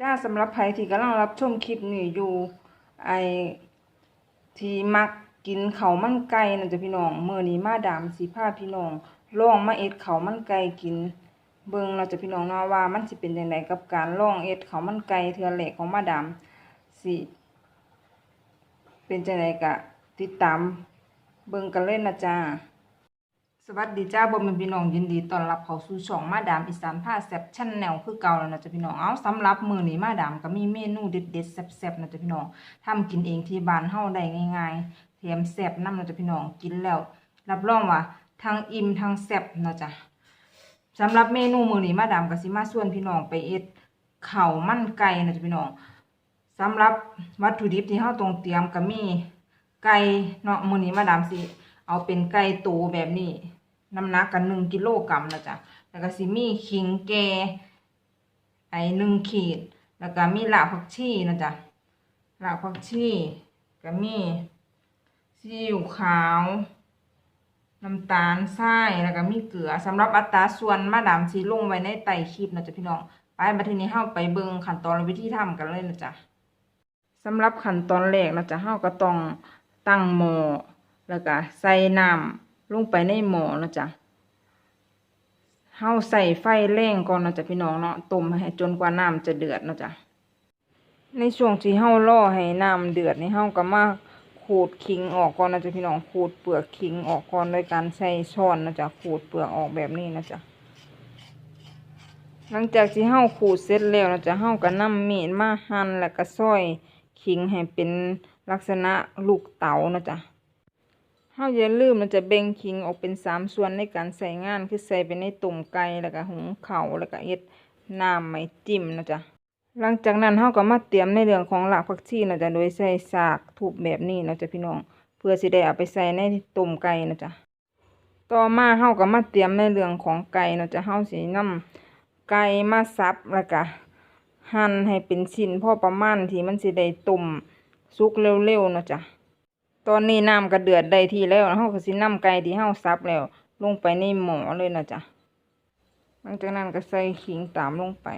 จ้าสำหรับใครที่กำลังรับชมคลิปนี้อยู่ไอที่มักกินเขามันไก่นั่นจ้ะพี่น้องเมื้อนี้มาดามสิพาพี่น้องล่องมาเอ็ดเขามันไก่กิน เบิ่งเราจะพี่น้องนาว่ามันสิเป็นจังไดกับการล่องเอ็ดเขามันไก่เทือแรกของมาดามสิเป็นจังไดก็ติดตามเบิ่งกันเลยนะจ้า สวัสดีจ้าบ่แม่นพี่น้องยินดีต้อนรับเข้าสู่ช่องมาดามอีสานพาแซ่บชั้นแนวคือเก่าแล้วนะจ๊ะพี่น้องเอาสำหรับมือนี้มาดามก็มีเมนูเด็ดๆแซ่บๆนะจ๊ะพี่น้องทำกินเองที่บ้านเฮาได้ง่ายๆแถมแซ่บน้ำนะจ๊ะพี่น้องกินแล้ว รับรองว่าทั้งอิ่มทั้งแซ่บนะจ๊ะสำหรับเมนูมือนี้มาดามก็สิมาชวนพี่น้องไปเอ็ดเข้ามันไก่นะจ๊ะพี่น้องสำหรับวัตถุดิบที่เฮาต้องเตรียมก็มีไก่เนาะมือนี้มาดามสิเอาเป็นไก่ตูแบบนี้ น้ำหนักกันหนึ่งกิโลกรัมนะจ๊ะแล้วก็สิมีขิงแกไอหนึ่งขีด แล้วก็มีราผักชีนะจ๊ะราผักชีก็มีซีอิ๊วขาวน้ำตาลทรายแล้วก็มีเกลือสำหรับอัตราส่วนมาดามสีลงไว้ในไต่คลิปนะจ๊ะพี่น้องไปบัดทีนี้เฮาไปเบิ่งขั้นตอนวิธีทำกันเลยนะจ๊ะสำหรับขั้นตอนแรกนะจ๊ะเฮาก็ต้องตั้งหม้อแล้วก็ใส่น้ำ ลงไปในหม้อนะจ๊ะเฮาใส่ไฟแรงก่อนเนาะจ้ะพี่น้องเนาะต้มให้จนกว่าน้ำจะเดือดเนาะจ้ะในช่วงที่เฮารอให้น้ำเดือดนี่เฮาก็มาขูดขิงออกก่อนนะจ้ะพี่น้องขูดเปลือกขิงออกก่อนโดยการใช้ช้อนนะจ้ะขูดเปลือกออกแบบนี้นะจ๊ะหลังจากที่เฮาขูดเสร็จแล้วนะจ้ะเฮาก็นำมีดมาหั่นแล้วก็ซอยขิงให้เป็นลักษณะลูกเต๋านะจ้ะ เฮาอย่าลืมมันจะแบ่งขิงออกเป็นสามส่วนในการใส่งานคือใส่ไปในตุ่มไก่แล้วก็หุงข้าแล้วก็เอ็ดน้ำไม่จิ้มนะจ๊ะหลังจากนั้นเฮาก็มาเตรียมในเรื่องของรากผักชีนะจ๊ะโดยใส่สากทุบแบบนี้นะจ๊ะพี่น้อง เพื่อสิได้เอาไปใส่ในตุ่มไก่นะจ๊ะต่อมาเฮาก็มาเตรียมในเรื่องของไก่นะจ๊ะเฮาสินำไก่มาสับแล้วก็หั่นให้เป็นชิ้นพอประมาณที่มันสิได้ตุ่มสุกเร็วๆนะจ๊ะ ตอนนี้น้ำก็เดือดได้ที่แล้วเฮาก็สินำไก่ที่เฮาสับแล้ว ลงไปในหม้อเลยนะจ๊ะหลังจากนั้นก็ใส่ขิงตามลงไป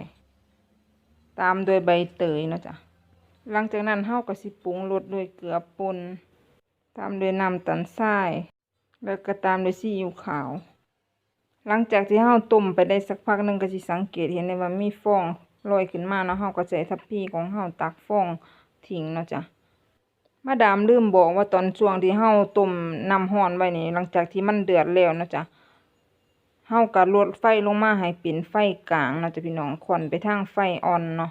ตามด้วยใบเตยนะจ๊ะหลังจากนั้นเฮาก็สิปรุงรสด้วยเกลือป่นตามด้วยน้ำตาลทรายแล้วก็ตามด้วยซีอิ๊วขาว หลังจากที่เฮาต้มไปได้สักพักหนึงก็สิสังเกตเห็นได้ว่ามีฟองลอยขึ้นมาเนาะเฮาก็ใช้ทัพพีของเฮาตักฟองทิ้งเนาะจ๊ะ มาดามลืมบอกว่าตอนช่วงที่เฮาต้มน้ำร้อนไว้นี่หลังจากที่มันเดือดแล้วนะจ๊ะเฮาก็ลดไฟลงมาให้เป็นไฟกลางนะจ๊ะพี่น้องค่อนไปทางไฟอ่อนเนาะ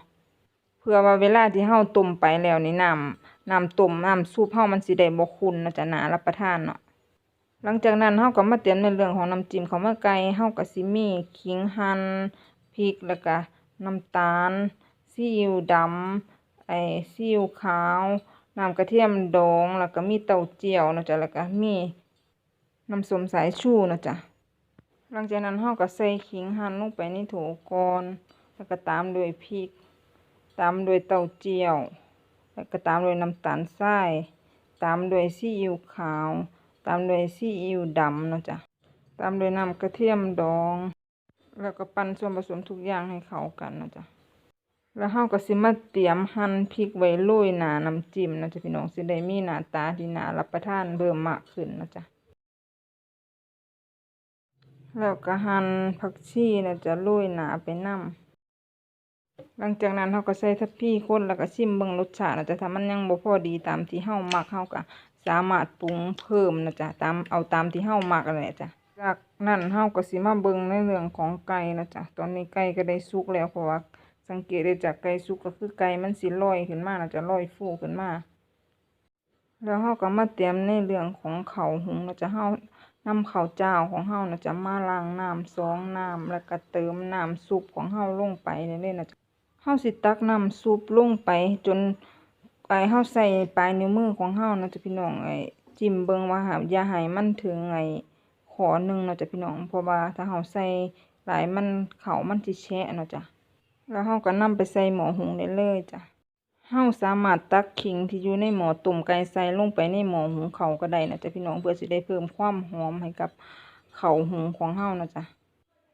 เพื่อว่าเวลาที่เฮาต้มไปแล้วนี่น้ำน้ำต้มน้ำซุปเฮามันสิได้บ่ขุ่นนะจ๊ะน่ารับประทานเนาะหลังจากนั้นเฮาก็มาเตรียมในเรื่องของน้ำจิ้มข้าวมันไก่เฮาก็สิมีขิงหั่นพริกแล้วก็น้ำตาลซีอิ๊วดำไอ้ซีอิ๊วขาว น้ำกระเทียมดองแล้วก็มีเต้าเจี้ยวนะจ๊ะแล้วก็มีน้ำส้มสายชูนะจ๊ะหลังจากนั้นเฮาก็ใส่ขิงหั่นลงไปในโถก่อนแล้วก็ตามด้วยพริก ตามด้วยเต้าเจี้ยว แล้วก็ตามด้วยน้ำตาลทราย ตามด้วยซีอิ๊วขาว ตามด้วยซีอิ๊วดำนะจ๊ะตามด้วยน้ำกระเทียมดอง แล้วก็ปั่นส่วนผสมทุกอย่างให้เข้ากันนะจ๊ะ แล้วเราก็สิมาเตรียมหั่นพริกไว้โรยหน้าน้ำจิ้มนะจ๊ะพี่น้องสิได้มีหน้าตาที่น่ารับประทานเพิ่มมากขึ้นนะจ๊ะแล้วก็หั่นผักชีนะจ๊ะโรยหน้าไปนำหลังจากนั้นเราก็ใส่ทัพพีคนแล้วก็ชิมเบิ่งรสชาตินะจ๊ะถ้ามันยังบ่พอดีตามที่เฮามักเฮาก็สามารถปรุงเพิ่มนะจ๊ะตามเอาตามที่เฮามักนั่นแหละจ้ะจากนั้นเฮาก็สิมาเบิ่งในเรื่องของไก่นะจ๊ะตอนนี้ไก่ก็ได้สุกแล้วเพราะว่า สังเกตได้จากไก่สุกก็คือไก่มันสิลอยขึ้นมานะจะลอยฟูขึ้นมา แล้วเฮาก็มาเตรียมในเรื่องของเขาหุงนะจะเฮานำข้าวเจ้าของเฮานะจะมาล้างน้ำสองน้ำแล้วก็เติมน้ำซุปของเฮาลงไปนี่เลยนะจะเฮาสิตักน้ำซุปลงไปจนไอเฮาใส่ปลายนิ้วมือของเฮานะจะพี่น้องไอจิ้มเบิ่งว่าหาอย่าให้มันถึงไอขอหนึงเนาะจะพี่น้องเพราะว่าถ้าเฮาใส่หลายมันเขามันสิแฉะเนาะจ๊ะ แล้วเราก็นำไปใส่หม้อหุงได้เลยจ้ะเราสามารถตักขิงที่อยู่ในหม้อต้มไก่ใส่ลงไปในหม้อหุงเขาก็ได้นะจ๊ะพี่น้องเพื่อสิได้เพิ่มความหอมให้กับเข้าหุงของเรานะจ๊ะ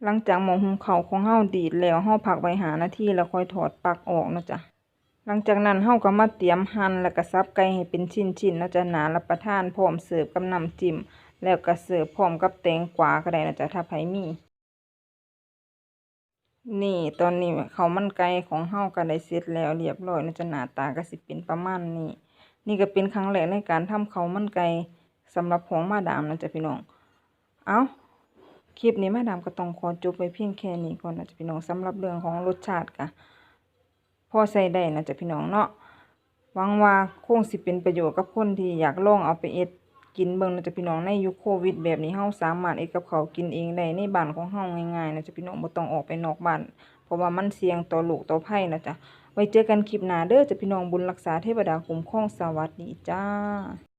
หลังจากหม้อหุงเข้าของเฮาดีดแล้วเฮาพักไว้5นาทีแล้วค่อยถอดปลั๊กออกนะจ้ะหลังจากนั้นเฮาก็มาเตรียมหั่นแล้วก็สับไก่ให้เป็นชิ้นๆเนะจ้ะน่ารับประทานพร้อมเสิร์ฟกับน้ำจิ้มแล้วก็เสิร์ฟพร้อมกับแตงกวาก็ได้นะจ๊ะถ้าไผมี นี่ตอนนี้เขามันไก่ของเฮาก็ได้เสร็จแล้วเรียบร้อยนาะจะหน้าตาก็สิเป็นประมาณนี้ นี่ก็เป็นครั้งแรกในการทำข้ามันไก่สำหรับของมาดามนะจ๊ะพี่น้อง เอาคลิปนี้มาดามก็ต้องขอจบไว้เพียงแค่นี้ก่อนนะจ๊ะพี่น้องสำหรับเรื่องของรสชาติก็พอใส่ได้นะจ๊ะพี่น้องเนาะหวังว่าคงสิเป็นประโยชน์กับคนที่อยากลองเอาไปเอ็ด กินเบิ่งนะจ๊ะพี่น้องในยุคโควิด แบบนี้เฮาสามารถเอ็ดกับข้ากินเองได้ในบ้านของเฮาง่ายๆนะจ๊ะพี่น้องบ่ต้องออกไปนอกบ้าน เพราะว่ามันเสี่ยงต่อโรคต่อภัยนะจ๊ะไว้เจอกันคลิปหน้าเด้อจ้ะพี่น้องบุญรักษาเทวดาคุ้มครองสวัสดีจ้า